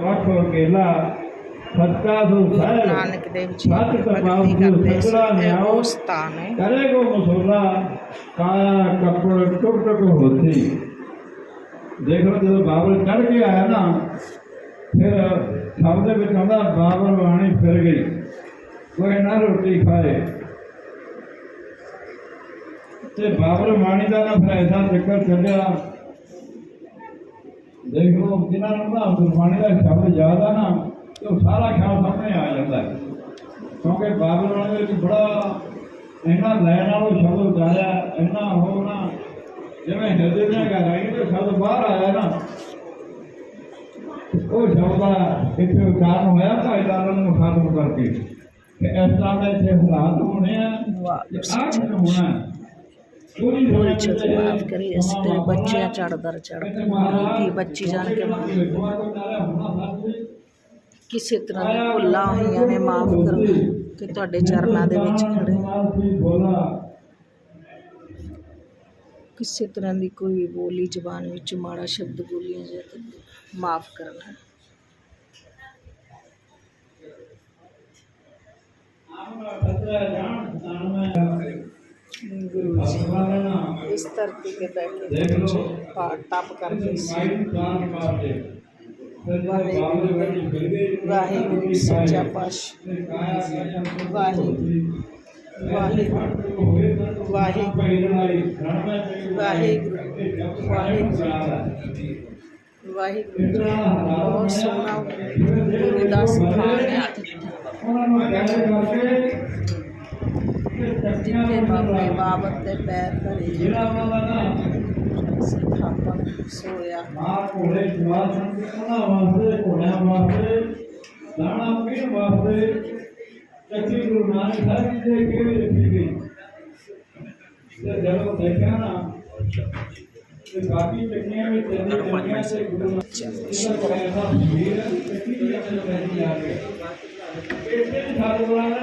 ਆਖੋ ਕੇਲਾ ਸਤਕਾ ਸੁ ਗੁਰੂ ਸਹਿ ਨਾਨਕ ਦੇਵ ਜੀ ਸਤ ਭਗਤੀ ਤਮਾਮ ਕਰਦੇ ਸੀ ਸਗਲਾ ਇਹ ਨਿਆਓ ਉਹ ਸਥਾਨ ਹੈ करे को मसोला काया कपड़ टुक टुक होती देखो जब बाबर चढ़ के आया ना फिर सब ਦੇ ਵਿੱਚ ਆਉਂਦਾ ਬਾਬਰ ਬਾਣੀ ਫਿਰ ਗਈ ਕੋਈ ਨਾ ਰੋਟੀ ਖਾਏ ਤੇ ਬਾਬਰ ਬਾਣੀ ਦਾ ਨਾ ਫਿਰ ਐਸਾ ਜ਼ਿਕਰ ਚੱਲਿਆ ਦੇਖੋ ਜਿਨ੍ਹਾਂ ਨੂੰ ਨਾ ਗੁਰਬਾਣੀ ਦਾ ਸ਼ਬਦ ਯਾਦ ਆ ਨਾ ਤੇ ਉਹ ਸਾਰਾ ਖਿਆਲ ਸਾਹਮਣੇ ਆ ਜਾਂਦਾ ਹੈ। ਕਿਉਂਕਿ ਬਾਬਰ ਬਾਣੀ ਵਿੱਚ ਬੜਾ ਇਹਨਾਂ ਲੈਣ ਵਾਲੋ ਸ਼ਬਦ ਉਤਾਰਿਆ ਇੰਨਾ ਹੋ ਨਾ ਜਿਵੇਂ ਹਿਰਦੇ ਦੀਆਂ ਗਹਿਰਾਈਆਂ ਤੋਂ ਸ਼ਬਦ ਬਾਹਰ ਆਇਆ ਨਾ ਉਹ ਸ਼ਬਦ ਦਾ ਇੱਥੇ ਉਚਾਰਨ ਹੋਇਆ ਭਾਈਦਾਰਾਂ ਨੂੰ ਖਾਤਮ ਕਰਕੇ। ਕਿ ਇਸ ਤਰ੍ਹਾਂ ਦੇ ਇੱਥੇ ਹਾਲਾਤ ਹੋਣੇ ਆ ਆਹ ਹੋਣਾ पूरी करी, इस चढ़ दर बच्ची जान के किसी तरह की भुला हुई ने माफ़ कि थोड़े के खड़े किसी तरह की कोई बोली जबान माड़ा शब्द बोलिया माफ़ करना गुरु जी इस धरती के बैठे ताप करके वाहेगुरु। सच्चा पाश। वाहेगुरु वाहेगुरु वाहेगुरु। वाहेगुरु। वाहेगुरु। बहुत सोना बाबरे बाबत ते पैर धरे से थापन सोया। जब देखा ना बाकी चकियाँ भी चली चकियाँ से गुरु इसका पैसा भीड़ चकियाँ में बैठी आ गए इतने ठाकुराना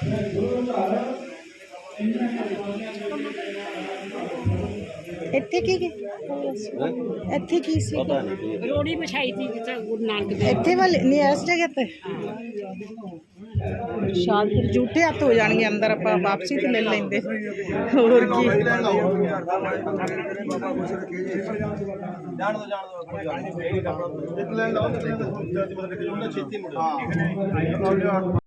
ਹੀ ਨਾ ਫਿਰ ਗੁਰੂ ਘਰ ਇੰਨਾ ਕਰਵਾਉਂਦੇ ਇੱਥੇ ਕੀ ਕੀ ਇੱਥੇ ਕੀ ਸੀ ਰੋੜੀ ਵਿਛਾਈ ਸੀ ਜਿੱਥੇ ਗੁਰੂ ਨਾਨਕ ਦੇਵ ਇੱਥੇ ਵਾਲੇ ਨਹੀਂ ਇਸ ਜਗ੍ਹਾ ਤੇ ਸ਼ਾਇਦ ਫਿਰ ਝੂਠੇ ਹੱਥ ਹੋ ਜਾਣਗੇ ਅੰਦਰ ਆਪਾਂ ਵਾਪਸੀ ਤੇ ਲੈ ਲੈਂਦੇ ਹੋਰ ਕੀ ਜਾਣ ਦੋ ਜਾਣ ਦੋ ਕੋਈ ਗੱਲ ਨਹੀਂ ਇੱਕ ਲੈਣ ਲਾਓ ਤੇ ਮਤਲਬ ਕਿ ਛੇਤੀ ਮੁੜੋ ਹਾਂ